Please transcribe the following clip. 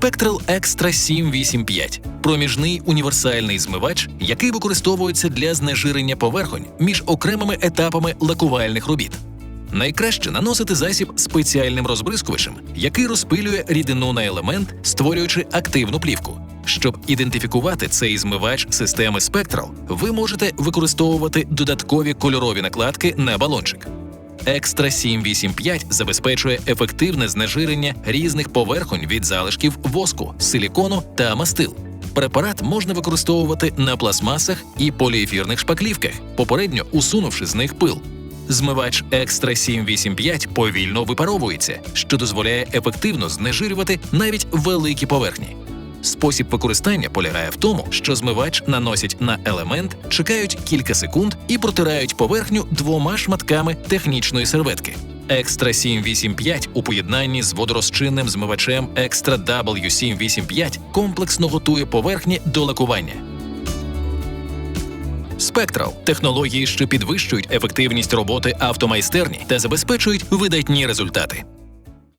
Spectral Extra 785 проміжний універсальний змивач, який використовується для знежирення поверхонь між окремими етапами лакувальних робіт. Найкраще наносити засіб спеціальним розбризкувачем, який розпилює рідину на елемент, створюючи активну плівку. Щоб ідентифікувати цей змивач системи Spectral, ви можете використовувати додаткові кольорові накладки на балончик. Екстра 785 забезпечує ефективне знежирення різних поверхонь від залишків воску, силікону та мастил. Препарат можна використовувати на пластмасах і поліефірних шпаклівках, попередньо усунувши з них пил. Змивач Екстра 785 повільно випаровується, що дозволяє ефективно знежирювати навіть великі поверхні. Спосіб використання полягає в тому, що змивач наносять на елемент, чекають кілька секунд і протирають поверхню двома шматками технічної серветки. Екстра 785 у поєднанні з водорозчинним змивачем Екстра W785 комплексно готує поверхні до лакування. Спектрал технології, що підвищують ефективність роботи автомайстерні та забезпечують видатні результати.